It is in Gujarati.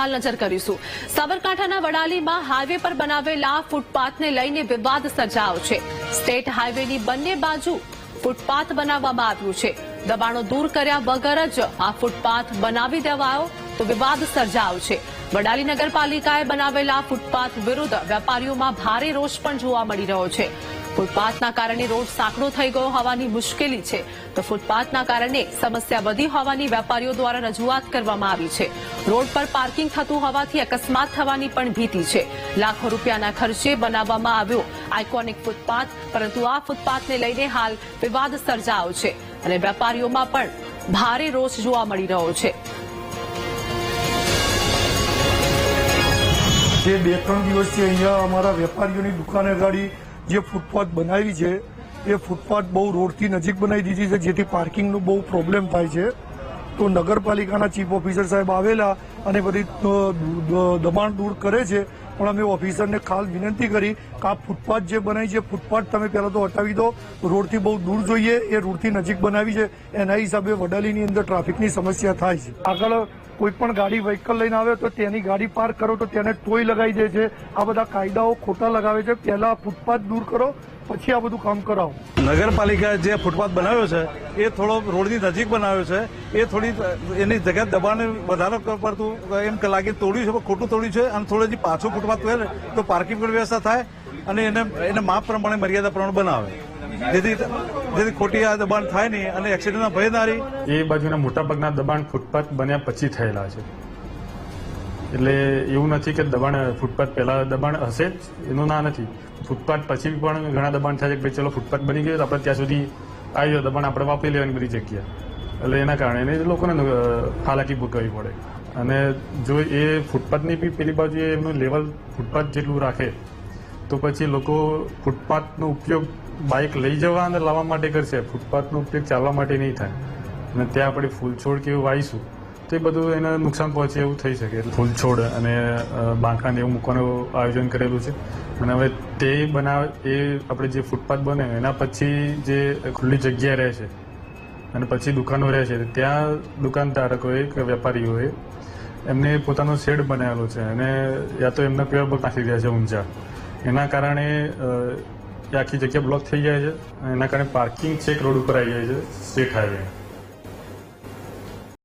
હાલ નજર કરીશું સાબરકાંઠાના વડાલીમાં હાઈવે પર બનાવેલા ફૂટપાથને લઈને વિવાદ સર્જાયો છે સ્ટેટ હાઈવેની બંને બાજુ ફૂટપાથ બનાવવામાં આવ્યું છે દબાણો દૂર કર્યા વગર જ આ ફૂટપાથ બનાવી દેવાયો તો વિવાદ સર્જાયો છે। વડાલી નગરપાલિકાએ બનાવેલા ફૂટપાથ વિરુદ્ધ વેપારીઓમાં ભારે રોષ પણ જોવા મળી રહ્યો છે। ફૂટપાથના કારણે રોડ સાંકડો થઈ ગયો હોવાની મુશ્કેલી છે. તો ફૂટપાથના કારણે સમસ્યા વધી હોવાની વેપારીઓ દ્વારા રજૂઆત કરવામાં આવી છે. રોડ પર પાર્કિંગ થતું હોવાથી અકસ્માત થવાની પણ ભીતિ છે. લાખો રૂપિયાના ખર્ચે બનાવવામાં આવ્યો આઇકોનિક ફૂટપાથ, પરંતુ આ ફૂટપાથને લઈને હાલ વિવાદ સર્જાયો છે અને વેપારીઓમાં પણ ભારે રોષ જોવા મળી રહ્યો છે. જે બે ત્રણ દિવસથી અહીંયા અમારા વેપારીઓની દુકાને ગાડી જે ફૂટપાથ બનાવી છે, એ ફૂટપાથ બહુ રોડથી નજીક બનાવી દીધી છે, જેથી પાર્કિંગનો બહુ પ્રોબ્લેમ થાય છે. તો નગરપાલિકાના ચીફ ઓફિસર સાહેબ આવેલા અને બધી દબાણ દૂર કરે છે. પણ અમે ઓફિસરને ખાસ વિનંતી કરી કે આ ફૂટપાથ જે બનાવી છે, ફૂટપાથ તમે પહેલાં તો હટાવી દો. રોડથી બહુ દૂર જોઈએ, એ રોડથી નજીક બનાવી છે. એના હિસાબે વડાલીની અંદર ટ્રાફિકની સમસ્યા થાય છે. આગળ કોઈ પણ ગાડી વ્હીકલ લઈને આવે તો તેની ગાડી પાર્ક કરો તો તેને ટોય લગાવી દે છે. આ બધા કાયદાઓ ખોટા લગાવે છે. પહેલા ફૂટપાથ દૂર કરો, પછી આ બધું કામ કરાવો. નગરપાલિકાએ જે ફૂટપાથ બનાવ્યો છે, એ થોડો રોડની નજીક બનાવ્યો છે. એ થોડી, એની જગ્યા દબાણ વધારો પડતું એમ લાગે તોડ્યું છે ખોટું તોડ્યું છે. અને થોડો પાછો ફૂટપાથ કરે તો પાર્કિંગ વ્યવસ્થા થાય અને એને એને માપ પ્રમાણે, મર્યાદા પ્રમાણે બનાવે. જેથી ખોટી આ દબાણ થાય નહીં અને એક્સિડન્ટના ભય ના રહી. એ બાજુના મોટાભાગના દબાણ ફૂટપાથ બન્યા પછી થયેલા છે. એટલે એવું નથી કે દબાણ, ફૂટપાથ પહેલા દબાણ હશે જ, એનું ના નથી. ફૂટપાથ પછી પણ ઘણા દબાણ થાય છે કે ભાઈ ચલો ફૂટપાથ બની ગયો આપણે ત્યાં સુધી આવી ગયો, દબાણ આપણે વાપરી લેવાની બધી જગ્યા. એટલે એના કારણે લોકોને હાલાકી ભોગવવી પડે. અને જો એ ફૂટપાથની બી પેલી બાજુ એમનું લેવલ ફૂટપાથ જેટલું રાખે તો પછી લોકો ફૂટપાથનો ઉપયોગ બાઇક લઈ જવા અને લાવવા માટે કરશે. ફૂટપાથનો ઉપયોગ ચાલવા માટે નહીં થાય. અને ત્યાં આપણે ફૂલછોડ કે એવું વાવીશું, તો બધું એને નુકસાન પહોંચે એવું થઈ શકે. ફૂલછોડ અને બાંકાને એવું મૂકવાનું આયોજન કરેલું છે. અને હવે તે બનાવે, એ આપણે જે ફૂટપાથ બને, એના પછી જે ખુલ્લી જગ્યા રહે છે, અને પછી દુકાનો રહે છે, ત્યાં દુકાનધારકોએ કે વેપારીઓએ એમને પોતાનો શેડ બનાવેલો છે. અને યા તો એમના પેર પર નાખી રહ્યા છે ઊંચા એના કારણે આખી જગ્યા બ્લોક થઈ જાય છે. એના કારણે પાર્કિંગ છેક રોડ ઉપર આવી જાય છે સ્ટેટ હાઈવે